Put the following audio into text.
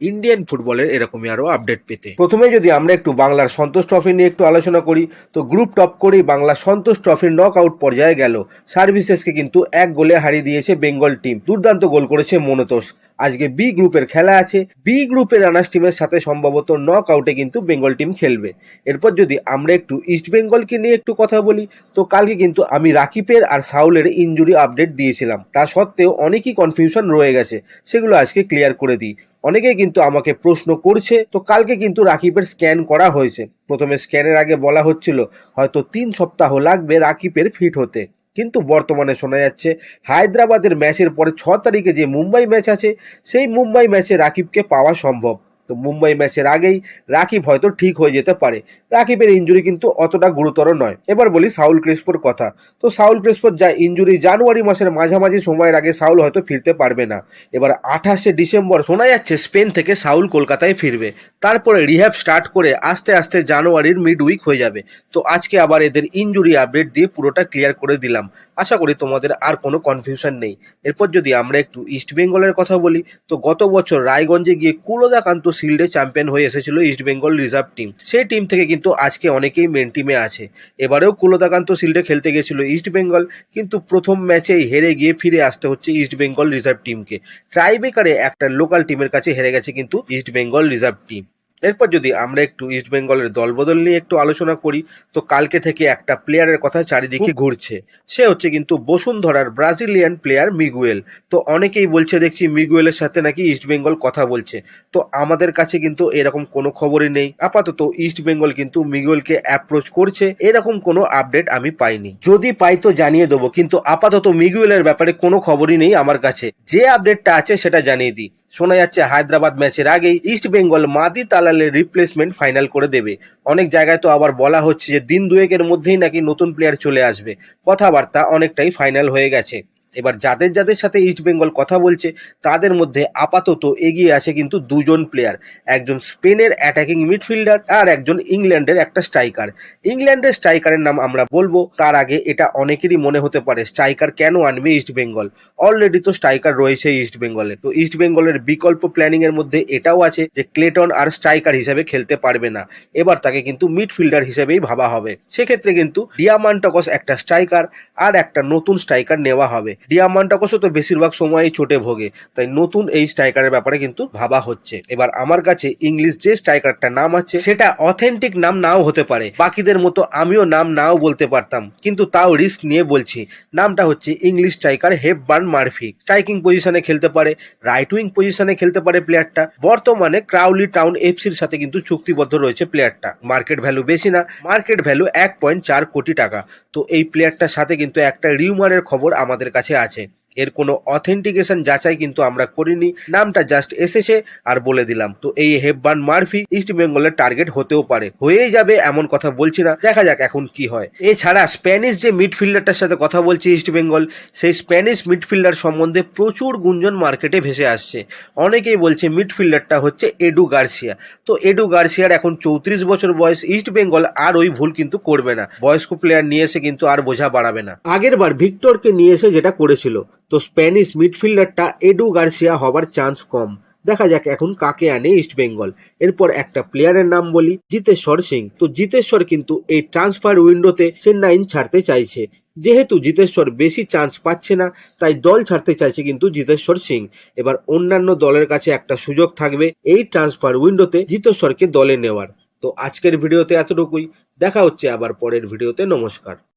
Indian ফুটবলের এরকমই আরও আপডেট পেতে। প্রথমে যদি আমরা একটু বাংলার সন্তোষ ট্রফি নিয়ে একটু আলোচনা করি, তো গ্রুপ টপ করেই বাংলা সন্তোষ ট্রফির নক আউট পর্যায়ে গেল। সার্ভিসেসকে কিন্তু এক গোলে হারিয়ে দিয়েছে বেঙ্গল টিম দুর্দান্ত গোল করেছে মনোতোষ। আজকে বি গ্রুপের খেলা আছে। বি গ্রুপের রানার্স টিমের সাথে সম্ভবত নক আউটে কিন্তু বেঙ্গল টিম খেলবে। এরপর যদি আমরা একটু ইস্ট বেঙ্গলকে নিয়ে একটু কথা বলি, তো কালকে কিন্তু আমি রাকিবের আর সাউলের ইনজুরি আপডেট দিয়েছিলাম। তা সত্ত্বেও অনেকই কনফিউশন রয়ে গেছে। সেগুলো আজকে ক্লিয়ার করে দিই। অনেকেই কিন্তু আমাকে প্রশ্ন করছে, তো কালকে কিন্তু রাকিবের স্ক্যান করা হয়েছে। প্রথমে স্ক্যানের আগে বলা হচ্ছিল, হয়তো তিন সপ্তাহ লাগবে রাকিবের ফিট হতে। কিন্তু বর্তমানে শোনা যাচ্ছে, হায়দ্রাবাদের ম্যাচের পরে ছ তারিখে যে মুম্বাই ম্যাচ আছে, সেই মুম্বাই ম্যাচে রাকিবকে পাওয়া সম্ভব। তো মুম্বাই ম্যাচের আগেই রাকিব হয়তো ঠিক হয়ে যেতে পারে। রাকিবের ইঞ্জুরি কিন্তু অতটা গুরুতর নয়। এবার বলি সাউল ক্রিসপোর কথা। তো সাউল ক্রিসপোর যা ইঞ্জুরি জানুয়ারি মাসের মাঝামাঝি সময়ের আগে সাউল হয়তো ফিরতে পারবে না। এবার আঠাশে ডিসেম্বর শোনা যাচ্ছে স্পেন থেকে সাউল কলকাতায় ফিরবে। তারপরে রিহ্যাব স্টার্ট করে আস্তে আস্তে জানুয়ারির মিড উইক হয়ে যাবে। তো আজকে আবার এদের ইঞ্জুরি আপডেট দিয়ে পুরোটা ক্লিয়ার করে দিলাম। আশা করি তোমাদের আর কোনো কনফিউশন নেই। এরপর যদি আমরা একটু ইস্ট বেঙ্গলের কথা বলি, তো গত বছর রায়গঞ্জে গিয়ে কুলদাকান্ত শিল্ডে চ্যাম্পিয়ন হয়ে এসেছিল ইস্টবেঙ্গল রিজার্ভ টিম সেই টিম থেকে কিন্তু আজকে অনেকেই মেন টিমে আছে। এবারেও কুলতাকান্ত শিল্ডে খেলতে গেছিল ইস্টবেঙ্গল কিন্তু প্রথম ম্যাচেই হেরে গিয়ে ফিরে আসতে হচ্ছে ইস্টবেঙ্গল রিজার্ভ টিমকে ট্রাইবেকারে একটা লোকাল টিমের কাছে হেরে গেছে কিন্তু ইস্টবেঙ্গল রিজার্ভ টিম এরপর যদি আমরা একটু ইস্ট বেঙ্গলের দলবদল নিয়ে একটু আলোচনা করি তো কালকে থেকে একটা প্লেয়ারের কথা চারিদিকে ঘুরছে। সে হচ্ছে কিন্তু বসুন্ধরার ব্রাজিলিয়ান প্লেয়ার মিগুয়েল তো অনেকেই বলছে দেখছি মিগুয়েলের সাথে নাকি ইস্ট বেঙ্গল কথা বলছে। তো আমাদের কাছে কিন্তু এরকম কোনো খবরই নেই। আপাতত ইস্ট বেঙ্গল কিন্তু মিগুয়েলকে অ্যাপ্রোচ করছে। এরকম কোনো আপডেট আমি পাইনি। যদি পাই তো জানিয়ে দেবো কিন্তু আপাতত মিগুয়েলের ব্যাপারে কোনো খবরই নেই আমার কাছে। যে আপডেটটা আছে সেটা জানিয়ে দিই। শোনা যাচ্ছে, হায়দ্রাবাদ ম্যাচের আগেই ইস্ট বেঙ্গল মাদি তালালের রিপ্লেসমেন্ট ফাইনাল করে দেবে। অনেক জায়গায় তো আবার বলা হচ্ছে যে দিন দুয়েকের মধ্যেই নাকি নতুন প্লেয়ার চলে আসবে। কথাবার্তা অনেকটাই ফাইনাল হয়ে গেছে। এবার যাদের যাদের সাথে ইস্ট বেঙ্গল কথা বলছে, তাদের মধ্যে আপাতত এগিয়ে আছে কিন্তু দুজন প্লেয়ার একজন স্পেনের অ্যাটাকিং মিডফিল্ডার আর একজন ইংল্যান্ডের একটা স্ট্রাইকার ইংল্যান্ডের স্ট্রাইকারের নাম আমরা বলব, তার আগে এটা অনেকেরই মনে হতে পারে স্ট্রাইকার কেন আনবে ইস্ট বেঙ্গল অলরেডি তো স্ট্রাইকার রয়েছে ইস্ট বেঙ্গলে তো ইস্ট বেঙ্গলের বিকল্প প্ল্যানিং এর মধ্যে এটাও আছে যে ক্লেটন আর স্ট্রাইকার হিসেবে খেলতে পারবে না। এবার তাকে কিন্তু মিডফিল্ডার হিসেবেই ভাবা হবে। সেক্ষেত্রে কিন্তু ডিয়ামান্টকস একটা স্ট্রাইকার আর একটা নতুন স্ট্রাইকার নেওয়া হবে। ডিয়ামান্টাকসও তো বেশিরভাগ সময়ই চোটে ভোগে, তাই নতুন এই স্ট্রাইকারের ব্যাপারে কিন্তু ভাবা হচ্ছে। এবার আমার কাছে ইংলিশ যে স্ট্রাইকারটার নাম আছে, সেটা অথেন্টিক নাম নাও হতে পারে। বাকিদের মতো আমিও নাম নাও বলতে পারতাম, কিন্তু তাও রিস্ক নিয়ে বলছি। নামটা হচ্ছে English striker Hepburn Murphy. Striking পজিশনে খেলতে পারে রাইট উইং পজিশনে খেলতে পারে প্লেয়ারটা। বর্তমানে ক্রাউলি টাউন এফসির সাথে কিন্তু চুক্তিবদ্ধ রয়েছে প্লেয়ারটা। মার্কেট ভ্যালু বেশি না, মার্কেট ভ্যালু এক পয়েন্ট চার কোটি টাকা। তো এই প্লেয়ারটার সাথে কিন্তু একটা রিউমারের খবর আমাদের কাছে আছে। এর কোনো অথেন্টিকেশন যাচাই কিন্তু আমরা করিনি। নামটা জাস্ট এসেছে আর বলে দিলাম। তো এই হেববান মার্ফি ইস্ট বেঙ্গলের টার্গেট হতেও পারে। হয়েই যাবে এমন কথা বলছি না। দেখা যাক এখন কি হয়। এছাড়া স্প্যানিশ যে মিডফিল্ডারটার সাথে কথা বলছে ইস্ট বেঙ্গল সেই স্প্যানিশ মিডফিল্ডার সম্বন্ধে প্রচুর গুঞ্জন মার্কেটে ভেসে আসছে। অনেকেই বলছে মিডফিল্ডারটা হচ্ছে এডু গার্সিয়া তো এডু গার্সিয়ার এখন চৌত্রিশ বছর বয়স। ইস্ট বেঙ্গল আর ওই ভুল কিন্তু করবে না। বয়স্ক প্লেয়ার নিয়ে এসে কিন্তু আর বোঝা বাড়াবে না। আগের বার ভিক্টরকে নিয়ে এসে যেটা করেছিল তো স্প্যানিশ মিডফিল্ডারটা এডু গার্সিয়া হবার চান্স কম। দেখা যাক এখন কাকে আনে ইস্ট বেঙ্গল। এরপর একটা প্লেয়ারের নাম বলি, জিতেশ্বর সিং। তো জিতেশ্বর কিন্তু এই ট্রান্সফার উইন্ডোতে চেন্নাইন ছাড়তে চাইছে। যেহেতু জিতেশ্বর বেশি চান্স পাচ্ছে না, তাই দল ছাড়তে চাইছে কিন্তু জিতেশ্বর সিং। এবার অন্যান্য দলের কাছে একটা সুযোগ থাকবে এই ট্রান্সফার উইন্ডোতে জিতেশ্বরকে দলে নেওয়ার। তো আজকের ভিডিওতে এতটুকুই। দেখা হচ্ছে আবার পরের ভিডিওতে। নমস্কার।